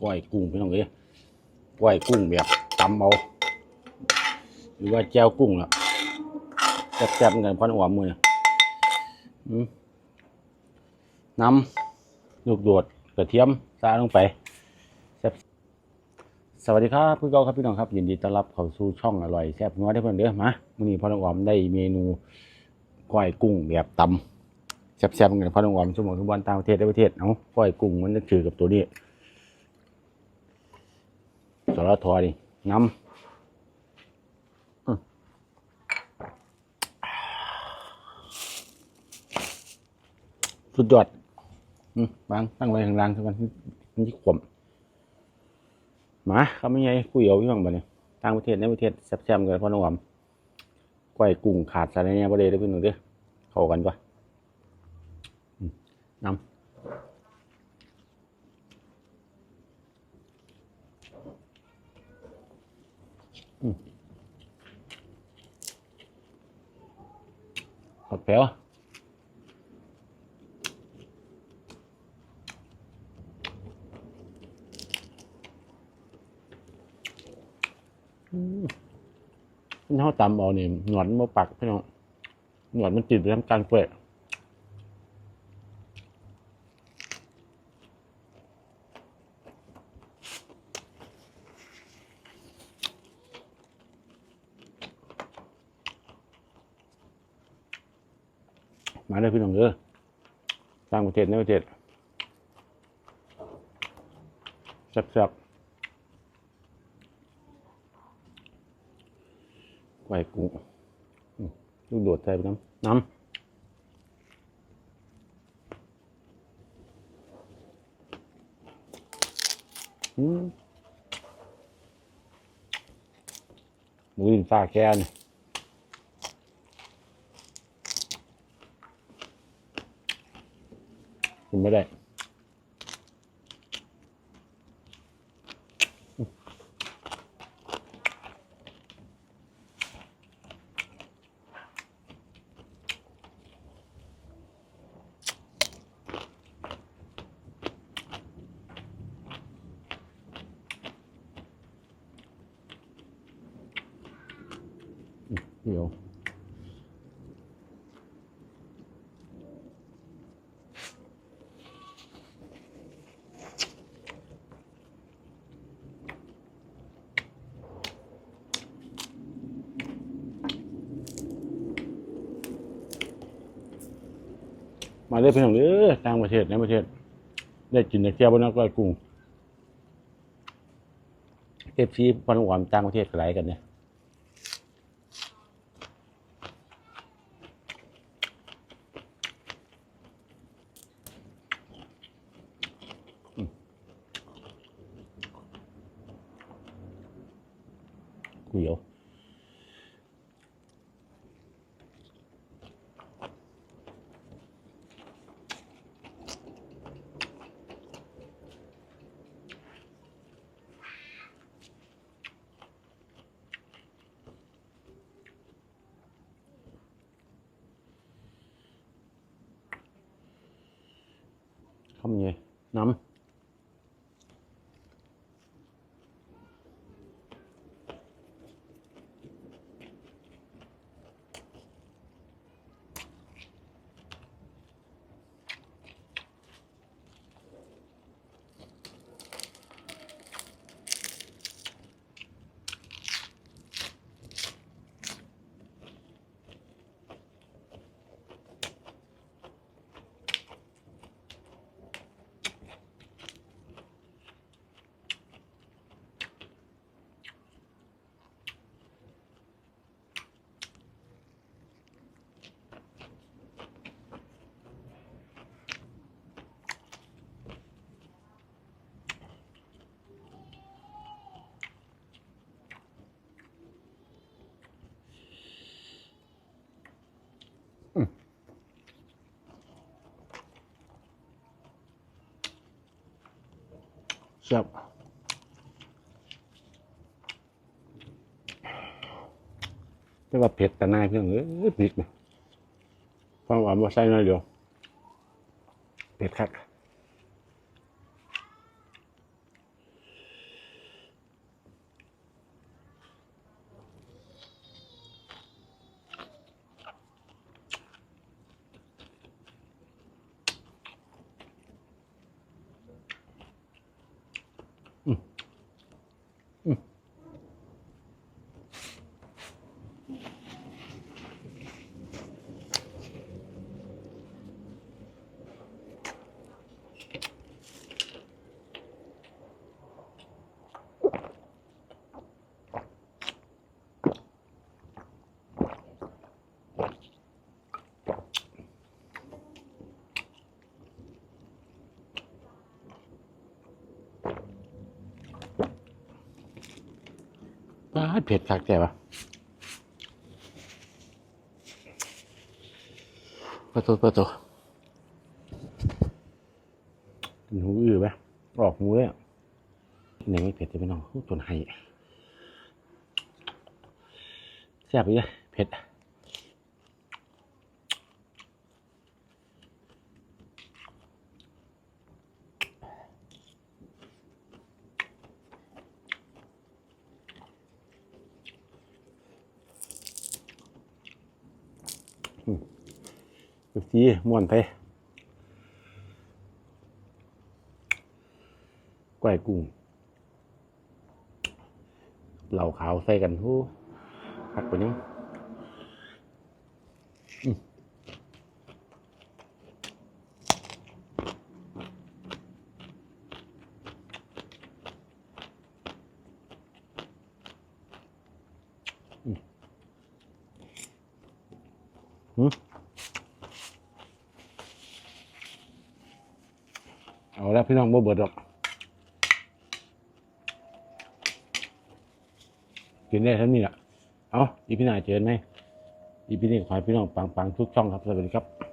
ก้อยกุ้งพี่น้องเอ้ยก้อยกุ้งแบบตำเอาหรือว่าแจ่วกุ้งล่ะแซ่บๆกันพันหัวมือเนี่ยน้ำลูกโดดกระเทียมซาลงไปแซ่บสวัสดีครับพี่เกาครับพี่น้องครับยินดีต้อนรับเข้าสู่ช่องอร่อยแซ่บนัวได้เพื่อนเด้อมามื้อนี้พ่อน้องอมได้เมนูก้อยกุ้งแบบตำแซ่บๆกันพ่อน้องอมสมองทุกวันต่างประเทศได้ประเทศเอ้าก้อยกุ้งมันจะถือกับตัวนี้ สรทอดิน้ำสุดยอดอืมบางตั้งไว้ข้างล่างสักวันมันที่ขมมาเขาไม่ไงคุยเอาอยู่บ้างบ่เนี่ยต่างประเทศในประเทศแซ่บๆกันพ่อหน้องหอมก้อยกุ้งขาดสารเนี่ยบ่ได้เด้อพี่หน้องเด้อเข้ากันปะ papel. Hum. เท่ตำเอาเนี่ยหนวดมาปักพี่น้องหนวดมันติดไรื่องการเปลือก ยพี่น้องเด้อต่างประเทศในประเทศแซ่บๆไก่กุ้งลูกโดดใส่ไปน้ำน้ำหมูยินซาแค่นี่ กิน ไม่ได้เดี๋ยว มาได้เพียงเด้อต่างประเทศในประเทศ ได้กินแต่แก้วบนนักก้อยกุ้งเอฟซีพันหวานต่างประเทศก็หลายกันเนี่ยอืมกุยเอาเจับแต่ว่าเผ็ดแต่นายเพื่อนเอ้ยพริกนะความหวานว่าใส่น้อยเดียวเผ็ดคัก เผ็ดคักแต่ว่าประตูประตูหูอื้อไหมออกหูเลยอะไหนไม่เผ็ดจะไม่น้องจนไห้แซ่บอีกเลยเผ็ด ดูสีม่วนไปก้อยกุ้งเหล่าขาวใส่กันหูพักไปนี้ เอาแล้วพี่น้องบ่เบิดหรอก กินได้เท่านี้แหละเอาอีพี่นายเจอไหมอีพี่นี่ขอให้พี่น้องปังปังทุกช่องครับ สวัสดีครับ